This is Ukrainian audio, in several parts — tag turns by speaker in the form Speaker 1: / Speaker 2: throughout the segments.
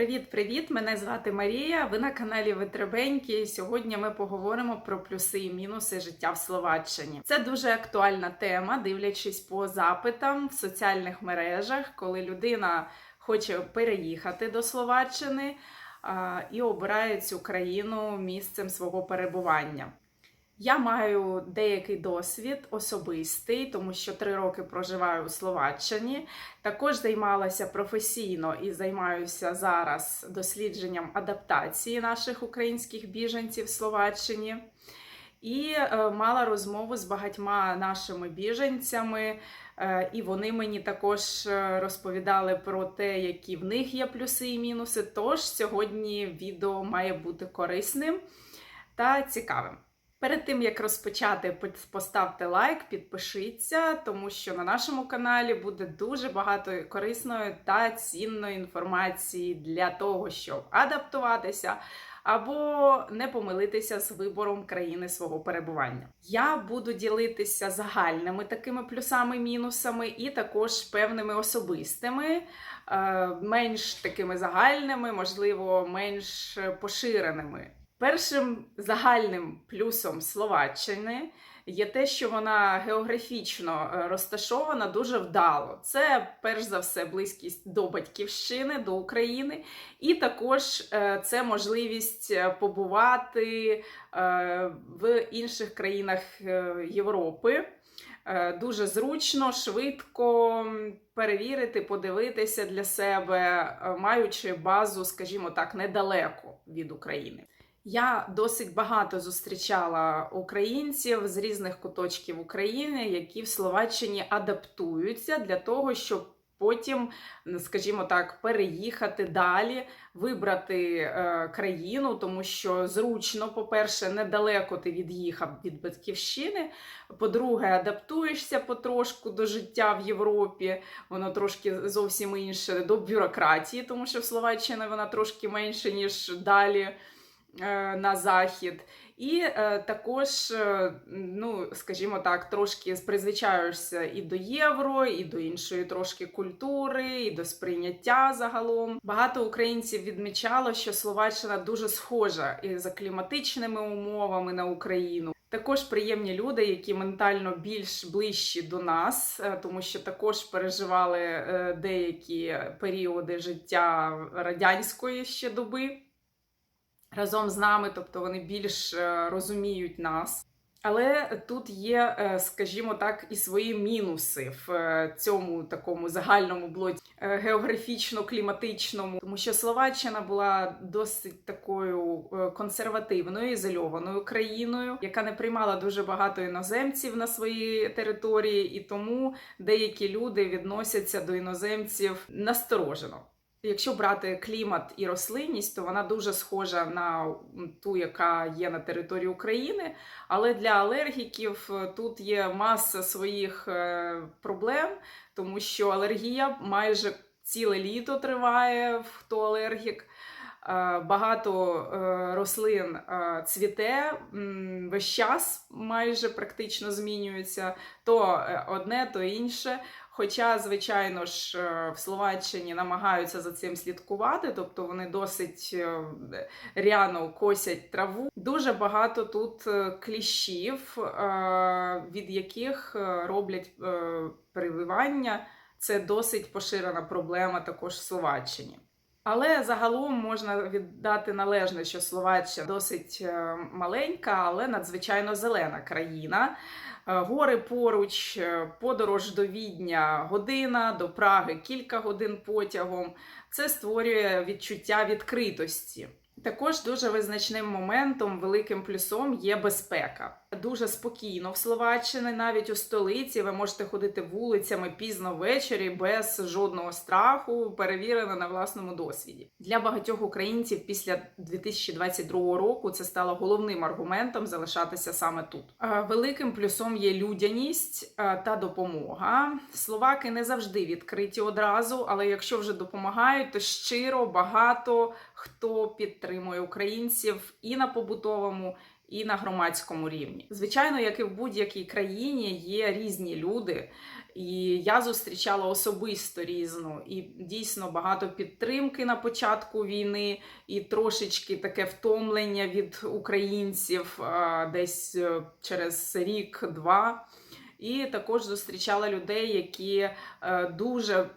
Speaker 1: Привіт-привіт! Мене звати Марія. Ви на каналі Витребеньки. І Сьогодні ми поговоримо про плюси і мінуси життя в Словаччині. Це дуже актуальна тема, дивлячись по запитам в соціальних мережах, коли людина хоче переїхати до Словаччини і обирає цю країну місцем свого перебування. Я маю деякий досвід особистий, тому що три роки проживаю у Словаччині. Також займалася професійно і займаюся зараз дослідженням адаптації наших українських біженців в Словаччині. І е, мала розмову з багатьма нашими біженцями, е, і вони мені також е, розповідали про те, які в них є плюси і мінуси. Тож сьогодні відео має бути корисним та цікавим. Перед тим як розпочати, поставте лайк, підпишіться, тому що на нашому каналі буде дуже багато корисної та цінної інформації для того, щоб адаптуватися або не помилитися з вибором країни свого перебування. Я буду ділитися загальними такими плюсами-мінусами, і також певними особистими, е, менш такими загальними, можливо, менш поширеними. Першим загальним плюсом Словаччини є те, що вона географічно е, розташована дуже вдало. Це, перш за все, близькість до батьківщини, до України, і також е, це можливість е, побувати в інших країнах Європи. Дуже зручно, швидко перевірити, подивитися для себе, маючи базу, скажімо так, недалеко від України. Я досить багато зустрічала українців з різних куточків України, які в Словаччині адаптуються для того, щоб потім, скажімо так, переїхати далі, вибрати е, країну, тому що зручно, по-перше, недалеко ти від'їхав від батьківщини. По-друге, адаптуєшся потрошку до життя в Європі, воно трошки зовсім інше до бюрократії, тому що в Словаччині вона трошки менше, ніж далі. Е, на захід. І е, також, е, ну, скажімо так, трошки призвичаєшся і до євро, і до іншої трошки культури, і до сприйняття загалом. Багато українців відмічало, що Словаччина дуже схожа і за кліматичними умовами на Україну. Також приємні люди, які ментально більш ближчі до нас, тому що також переживали деякі періоди життя радянської ще доби разом з нами, тобто вони більш е, розуміють нас. Але тут є, е, скажімо так, і свої мінуси в е, цьому такому загальному блоці географічно-кліматичному, тому що Словаччина була досить такою консервативною ізольованою країною, яка не приймала дуже багато іноземців на своїй території, і тому деякі люди відносяться до іноземців насторожено. Якщо брати клімат і рослинність, то вона дуже схожа на ту, яка є на території України. Але для алергіків е, тут є маса своїх е, проблем, тому що алергія майже ціле літо триває, хто алергік. Е, багато рослин цвіте весь час майже практично змінюється то одне, то інше. Хоча, звичайно ж, е, в Словаччині намагаються за цим слідкувати, тобто вони досить е, ряно косять траву. Дуже багато тут е, кліщів, від яких роблять прививання. Це досить поширена проблема також в Словаччині. Але загалом можна віддати належне, що Словаччина досить маленька, але надзвичайно зелена країна. Е, гори поруч, е, подорож до Відня година, до Праги кілька годин потягом. Це створює відчуття відкритості. Також дуже визначним моментом, великим плюсом є безпека. Дуже спокійно в Словаччині, навіть у столиці, ви можете ходити вулицями пізно ввечері без жодного страху, перевірено на власному досвіді. Для багатьох українців після 2022 року це стало головним аргументом залишатися саме тут. Великим плюсом є людяність та допомога. Словаки не завжди відкриті одразу, але якщо вже допомагають, то щиро багато хто підтримує українців і на побутовому і на громадському рівні. Звичайно, як і в будь-якій країні, є різні люди, і я зустрічала особисто різну і дійсно багато підтримки на початку війни, і трошечки таке втомлення від українців десь е, через рік-два. І також зустрічала людей, які е, дуже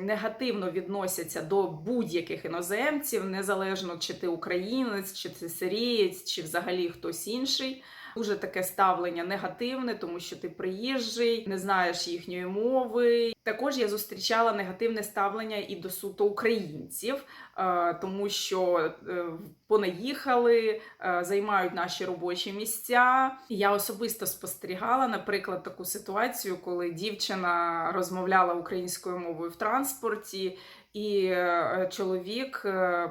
Speaker 1: негативно відносяться до будь-яких іноземців, незалежно чи ти українець, чи ти сирієць, чи взагалі хтось інший. Дуже таке ставлення негативне, тому що ти приїжджий, не знаєш їхньої мови. Також я зустрічала негативне ставлення і до суто українців, е, тому що е, понаїхали, е, займають наші робочі місця. Я особисто спостерігала, наприклад, таку ситуацію, коли дівчина розмовляла українською мовою в транспорті, і чоловік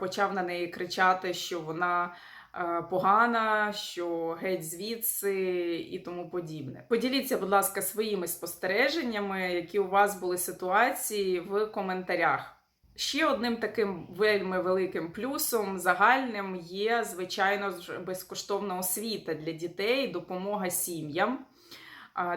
Speaker 1: почав на неї кричати, що вона. Е, Погана, що геть звідси і тому подібне. Поділіться, будь ласка, своїми спостереженнями, які у вас були ситуації в коментарях. Ще одним таким вельми великим плюсом загальним є, звичайно, безкоштовна освіта для дітей, допомога сім'ям.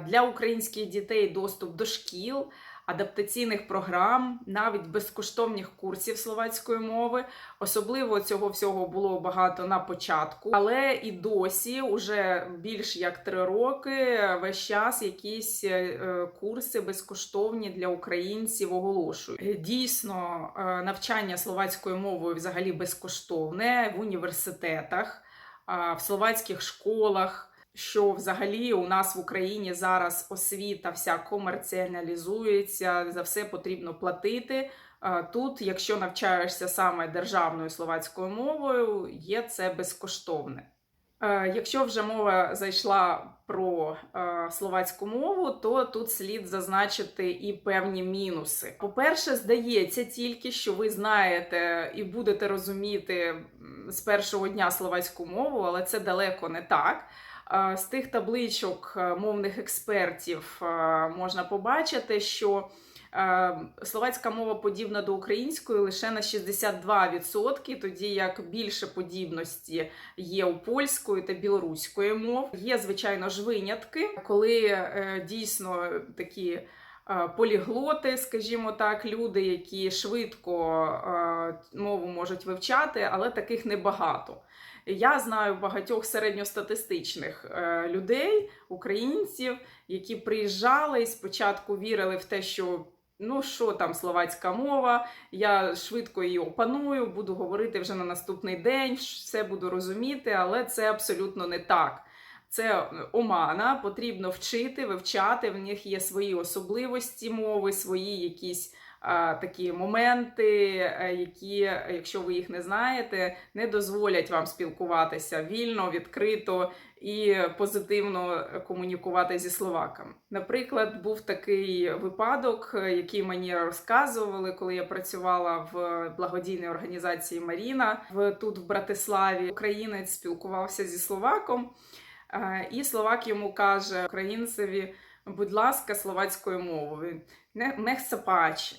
Speaker 1: Для українських дітей доступ до шкіл, адаптаційних програм, навіть безкоштовних курсів словацької мови. Особливо цього всього було багато на початку, але і досі, уже більш як три роки, весь час якісь е, курси безкоштовні для українців оголошують. Е, Дійсно, е, навчання словацькою мовою взагалі безкоштовне в університетах, в словацьких школах. Що взагалі у нас в Україні зараз освіта вся комерціалізується, за все потрібно платити. Тут, якщо навчаєшся саме державною словацькою мовою, є це безкоштовне. Е, Якщо вже мова зайшла про е, словацьку мову, то тут слід зазначити і певні мінуси. По-перше, здається тільки, що ви знаєте і будете розуміти з першого дня словацьку мову, але це далеко не так. Е, З тих табличок е, мовних експертів е, можна побачити, що словацька мова подібна до української лише на 62%, тоді як більше подібності є у польської та білоруської мов. Є, звичайно ж, винятки, коли дійсно такі поліглоти, скажімо так, люди, які швидко е, мову можуть вивчати, але таких небагато. Я знаю багатьох середньостатистичних е, людей, українців, які приїжджали і спочатку вірили в те, що ну що там словацька мова, я швидко її опаную, буду говорити вже на наступний день, все буду розуміти, але це абсолютно не так. Це омана, потрібно вчити, вивчати. В них є свої особливості мови, свої якісь а, такі моменти, е, які, якщо ви їх не знаєте, не дозволять вам спілкуватися вільно, відкрито і позитивно комунікувати зі словаками. Наприклад, був такий випадок, е, який мені розказували, коли я працювала в благодійній організації Маріна в тут в Братиславі. Українець спілкувався зі словаком. Е, І словак йому каже українцеві, будь ласка, словацькою мовою, мех сапачі.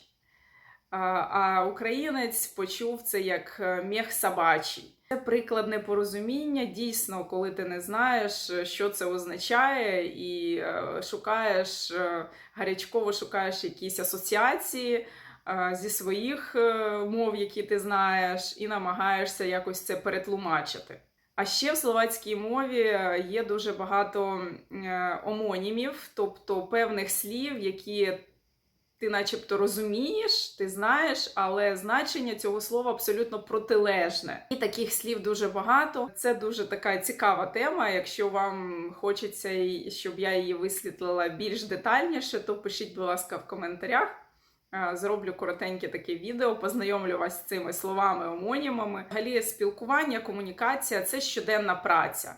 Speaker 1: А, А українець почув це як е, мех собачий. Це приклад непорозуміння. Дійсно, коли ти не знаєш, е, що це означає, і е, шукаєш е, гарячково шукаєш якісь асоціації е, зі своїх е, мов, які ти знаєш, і намагаєшся якось це перетлумачити. А ще в словацькій мові е, є дуже багато е, омонімів, тобто певних слів, які ти начебто розумієш, ти знаєш, але значення цього слова абсолютно протилежне. І таких слів дуже багато. Це дуже така цікава тема. Якщо вам хочеться, щоб я її висвітлила більш детальніше, то пишіть, будь ласка, в коментарях. Е, Зроблю коротеньке таке відео, познайомлю вас з цими словами, омонімами. Взагалі, спілкування, комунікація це щоденна праця.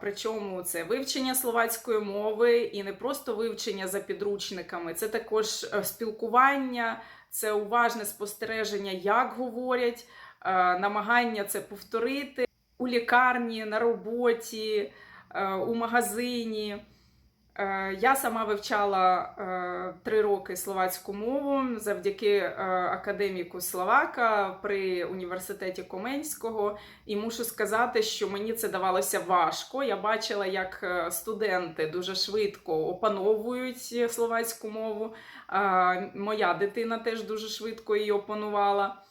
Speaker 1: Причому це вивчення словацької мови і не просто вивчення за підручниками, це також е, спілкування, це уважне спостереження, як говорять, е, намагання це повторити у лікарні, на роботі, е, у магазині. Е, Я сама вивчала е, три роки словацьку мову завдяки е, академіку Словака при університеті Коменського. І мушу сказати, що мені це давалося важко. Я бачила, як студенти дуже швидко опановують словацьку мову. Моя дитина теж дуже швидко її опанувала.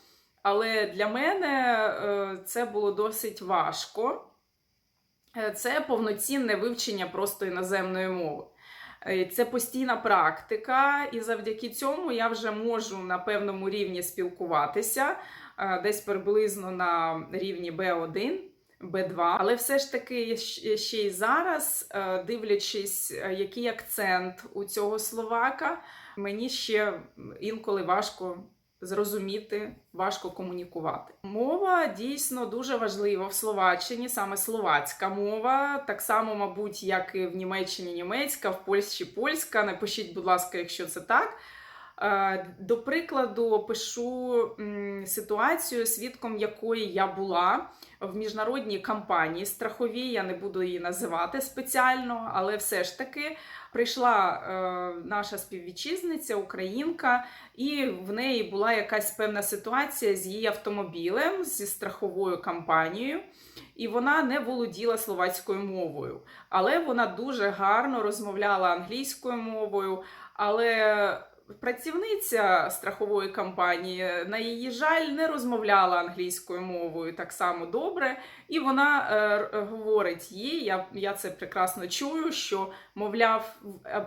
Speaker 1: Але для мене це було досить важко. Е, Це повноцінне вивчення просто іноземної мови. Е, Це постійна практика, і завдяки цьому я вже можу на певному рівні спілкуватися, е, десь приблизно на рівні B1, B2. Але все ж таки ще й зараз, дивлячись, який акцент у цього словака, мені ще інколи важко зрозуміти, важко комунікувати. Мова дійсно дуже важлива в Словаччині, саме словацька мова, так само, мабуть, як і в Німеччині німецька, в Польщі польська. Напишіть, будь ласка, якщо це так. Е, До прикладу, опишу ситуацію, свідком якої я була в міжнародній кампанії страховій. Я не буду її називати спеціально, але все ж таки прийшла е, наша співвітчизниця, українка, і в неї була якась певна ситуація з її автомобілем, зі страховою компанією. І вона не володіла словацькою мовою, але вона дуже гарно розмовляла англійською мовою. Але працівниця страхової компанії, на її жаль, не розмовляла англійською мовою так само добре. І вона е, говорить їй, я, я це прекрасно чую, що мовляв,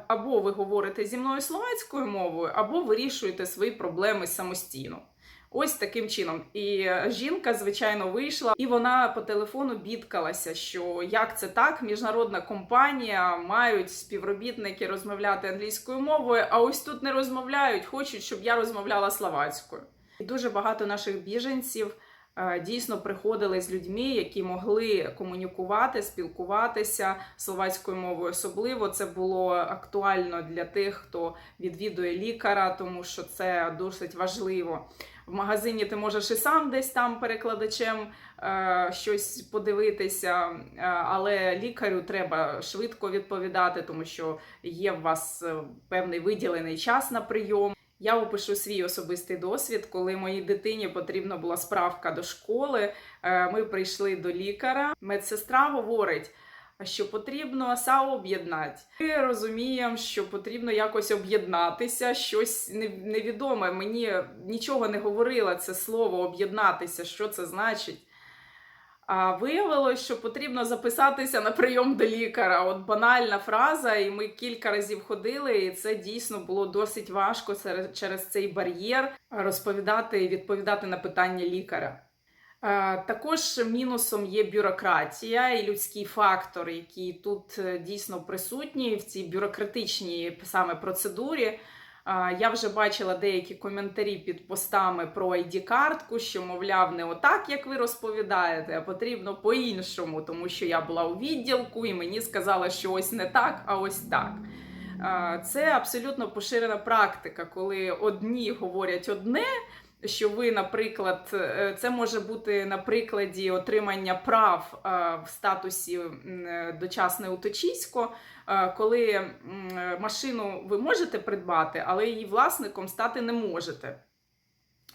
Speaker 1: або ви говорите зі мною словацькою мовою, або вирішуєте свої проблеми самостійно. Ось таким чином. І е, жінка, звичайно, вийшла, і вона по телефону бідкалася, що як це так, міжнародна компанія, мають співробітники розмовляти англійською мовою, а ось тут не розмовляють, хочуть, щоб я розмовляла словацькою. І дуже багато наших біженців е, дійсно приходили з людьми, які могли комунікувати, спілкуватися словацькою мовою. Особливо це було актуально для тих, хто відвідує лікаря, тому що це досить важливо. В магазині ти можеш і сам десь там перекладачем е, щось подивитися, е, але лікарю треба швидко відповідати, тому що є в вас е, певний виділений час на прийом. Я опишу свій особистий досвід, коли моїй дитині потрібна була справка до школи. е, Ми прийшли до лікаря. Медсестра говорить. Що потрібно об'єднати. Ми розуміємо, що потрібно якось об'єднатися, щось невідоме. Мені нічого не говорило це слово об'єднатися, що це значить. А виявилось, що потрібно записатися на прийом до лікаря. От банальна фраза, і ми кілька разів ходили, і це дійсно було досить важко через цей бар'єр розповідати і відповідати на питання лікаря. Е, Також мінусом є бюрократія і людський фактор, який тут е, дійсно присутній в цій бюрократичній саме процедурі. Е, Я вже бачила деякі коментарі під постами про ID-картку, що, мовляв, не отак, як ви розповідаєте, а потрібно по-іншому, тому що я була у відділку і мені сказали, що ось не так, а ось так. Це абсолютно поширена практика, коли одні говорять одне, що ви, наприклад, е, це може бути на прикладі отримання прав е, в статусі е, дочасне уточисько, коли машину ви можете придбати, але її власником стати не можете.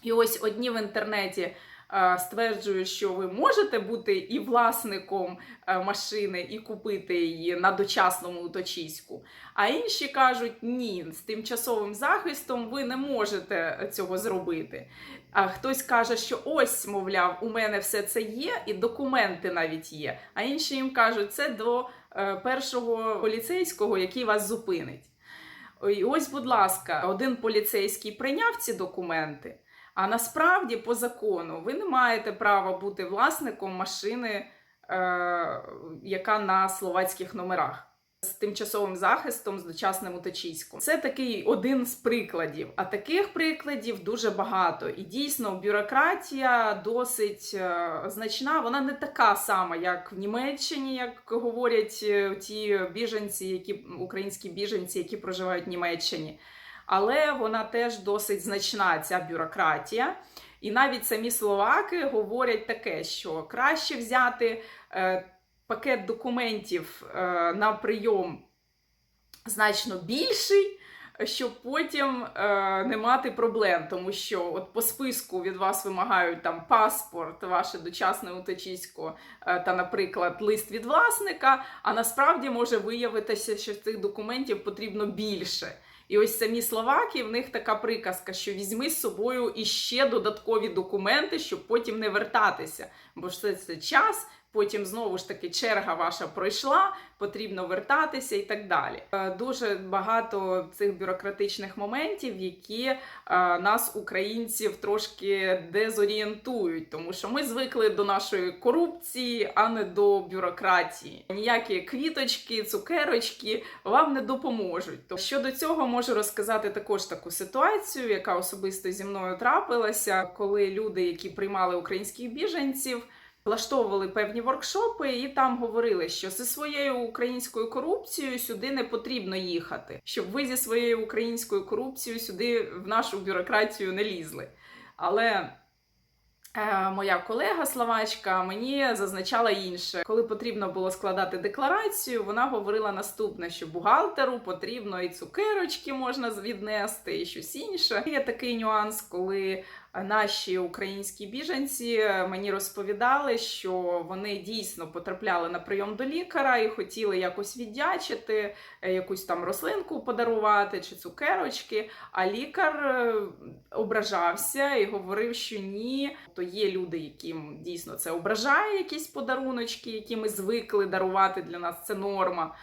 Speaker 1: І ось одні в інтернеті е, стверджують, що ви можете бути і власником е, машини, і купити її на дочасному уточиську. А інші кажуть, ні, з тимчасовим захистом ви не можете цього зробити. А хтось каже, що ось, мовляв, у мене все це є, і документи навіть є. А інші їм кажуть, це до е, першого поліцейського, який вас зупинить. І ось, будь ласка, один поліцейський прийняв ці документи. А насправді, по закону, ви не маєте права бути власником машини, е, яка на словацьких номерах з тимчасовим захистом, з дочасним уточиськом. Це такий один з прикладів. А таких прикладів дуже багато. І дійсно, бюрократія досить е, значна. Вона не така сама, як в Німеччині, як говорять е, ті біженці, які українські біженці, які проживають в Німеччині. Але вона теж досить значна, ця бюрократія. І навіть самі словаки говорять таке, що краще взяти е, пакет документів е, на прийом значно більший. Щоб потім е, не мати проблем, тому що от по списку від вас вимагають там паспорт, ваше дочасне уточисько е, та, наприклад, лист від власника. А насправді може виявитися, що цих документів потрібно більше. І ось самі словаки, в них така приказка, що візьми з собою іще додаткові документи, щоб потім не вертатися. Бо ж це, це час, потім знову ж таки черга ваша пройшла, потрібно вертатися і так далі. Е, Дуже багато цих бюрократичних моментів, які е, нас, українців, трошки дезорієнтують, тому що ми звикли до нашої корупції, а не до бюрократії. Ніякі квіточки, цукерочки вам не допоможуть. То щодо цього можу розказати також таку ситуацію, яка особисто зі мною трапилася, коли люди, які приймали українських біженців. Влаштовували певні воркшопи і там говорили, що зі своєю українською корупцією сюди не потрібно їхати, щоб ви зі своєю українською корупцією сюди в нашу бюрократію не лізли. Але е, моя колега словачка мені зазначала інше. Коли потрібно було складати декларацію, вона говорила наступне: що бухгалтеру потрібно і цукерочки можна віднести, і щось інше. Є такий нюанс, коли наші українські біженці мені розповідали, що вони дійсно потрапляли на прийом до лікаря і хотіли якось віддячити, е, якусь там рослинку подарувати чи цукерочки. А лікар е, ображався і говорив, що ні. То є люди, яким дійсно це ображає, якісь подаруночки, які ми звикли дарувати для нас. Це норма.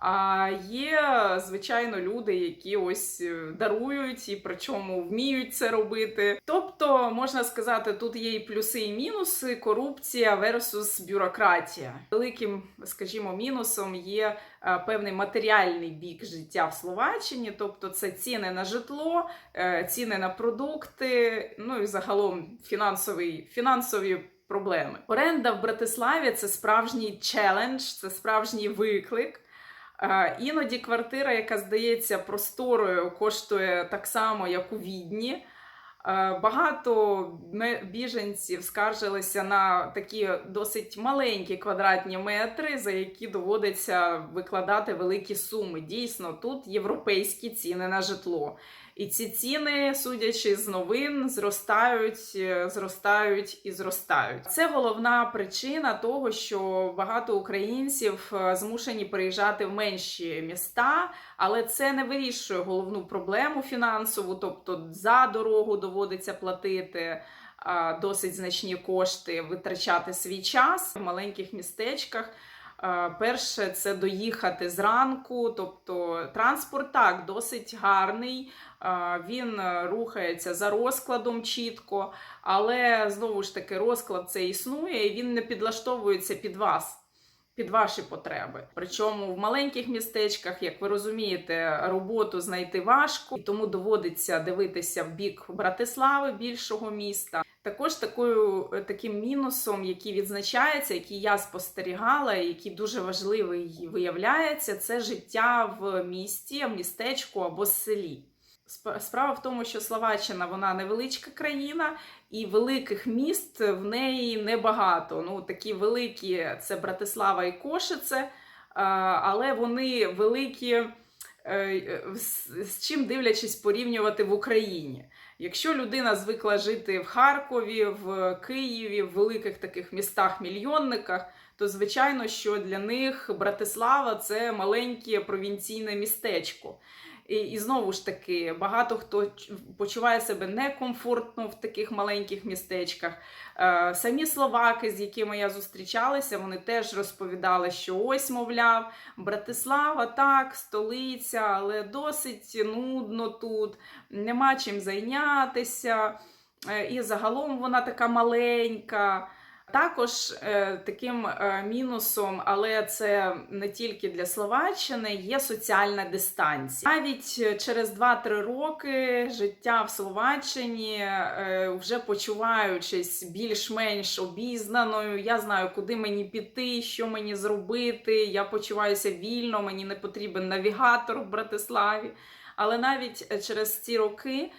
Speaker 1: А є, звичайно, люди, які ось е, дарують і причому вміють це робити. Тобто, можна сказати, тут є і плюси, і мінуси: корупція versus бюрократія. Великим, скажімо, мінусом є е, певний матеріальний бік життя в Словаччині, тобто це ціни на житло, е, ціни на продукти, ну і загалом фінансовий, фінансові. Проблеми оренда в Братиславі це справжній челендж, це справжній виклик. Іноді квартира, яка здається просторою, коштує так само, як у Відні. Багато біженців скаржилися на такі досить маленькі квадратні метри, за які доводиться викладати великі суми. Дійсно, тут європейські ціни на житло. І ці ціни, судячи з новин, зростають, е, зростають і зростають. Це головна причина того, що багато українців е, змушені переїжджати в менші міста, але це не вирішує головну проблему фінансову, тобто за дорогу доводиться платити. Досить значні кошти витрачати свій час в маленьких містечках. Е, Перше, це доїхати зранку, тобто транспорт так досить гарний, е, він е, рухається за розкладом чітко, але знову ж таки розклад це існує і він не підлаштовується під вас. Під ваші потреби. Причому в маленьких містечках, як ви розумієте, роботу знайти важко, і тому доводиться дивитися в бік Братислави, більшого міста. Також такою таким мінусом, який відзначається, який я спостерігала, який дуже важливий виявляється, це життя в місті, містечку або селі. Сп- Справа в тому, що Словаччина вона невеличка країна, і великих міст в неї небагато. Ну, такі великі це Братислава і Кошице, але вони великі. Е, з- З чим дивлячись порівнювати в Україні. Якщо людина звикла жити в Харкові, в Києві, в великих таких містах-мільйонниках, то звичайно, що для них Братислава це маленьке провінційне містечко. І, і знову ж таки, багато хто почуває себе некомфортно в таких маленьких містечках. Е, самі словаки, з якими я зустрічалася, вони теж розповідали, що ось, мовляв, Братислава, так, столиця, але досить нудно тут, нема чим зайнятися. Е, І загалом вона така маленька. Також е, таким е, мінусом, але це не тільки для Словаччини, є соціальна дистанція. Навіть е, через 2-3 роки життя в Словаччині, вже почуваючись більш-менш обізнаною, я знаю, куди мені піти, що мені зробити. Я почуваюся вільно, мені не потрібен навігатор в Братиславі. Але навіть через ці роки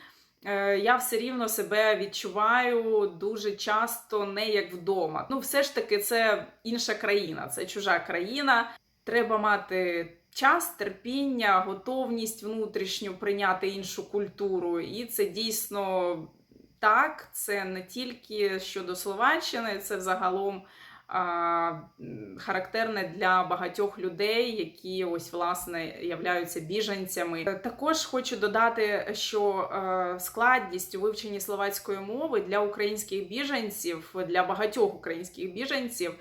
Speaker 1: я все рівно себе відчуваю дуже часто не як вдома. Ну, все ж таки, це інша країна, це чужа країна. Треба мати час, терпіння, готовність внутрішню прийняти іншу культуру. І це дійсно так, це не тільки щодо Словаччини, це взагалом характерне для багатьох людей, які ось власне являються біженцями. Е, Також хочу додати, що е, складність у вивченні словацької мови для українських біженців, для багатьох українських біженців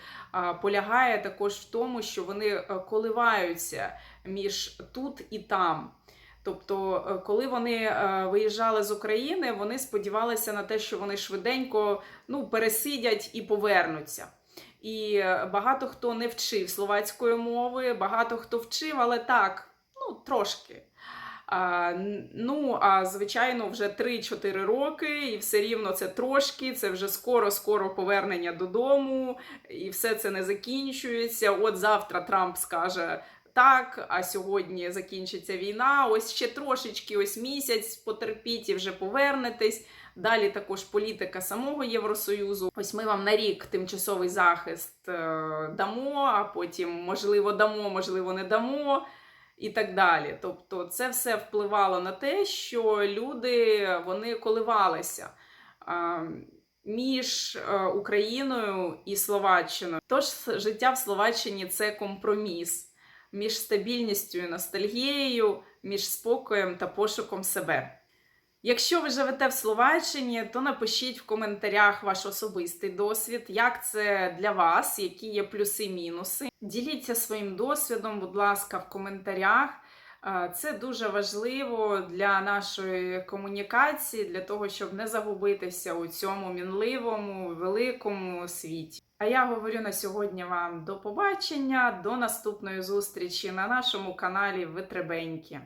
Speaker 1: полягає також в тому, що вони е, коливаються між тут і там. Тобто, коли вони виїжджали з України, вони сподівалися на те, що вони швиденько ну, пересидять і повернуться. І багато хто не вчив словацької мови, багато хто вчив, але так, ну трошки. А, ну, а звичайно, вже 3-4 роки, і все рівно це трошки, це вже скоро-скоро повернення додому, і все це не закінчується. От завтра Трамп скаже так, а сьогодні закінчиться війна. Ось ще трошечки, ось місяць, потерпіть і вже повернетесь. Далі також політика самого Євросоюзу. Ось ми вам на рік тимчасовий захист е, дамо, а потім можливо дамо, можливо, не дамо. І так далі. Тобто, це все впливало на те, що люди вони коливалися а, між е, Україною і Словаччиною. Тож життя в Словаччині це компроміс між стабільністю і ностальгією, між спокоєм та пошуком себе. Якщо ви живете в Словаччині, то напишіть в коментарях ваш особистий досвід, як це для вас, які є плюси-мінуси. Діліться своїм досвідом, будь ласка, в коментарях. Е, Це дуже важливо для нашої комунікації, для того, щоб не загубитися у цьому мінливому, великому світі. А я говорю на сьогодні вам до побачення, до наступної зустрічі на нашому каналі Витребеньки.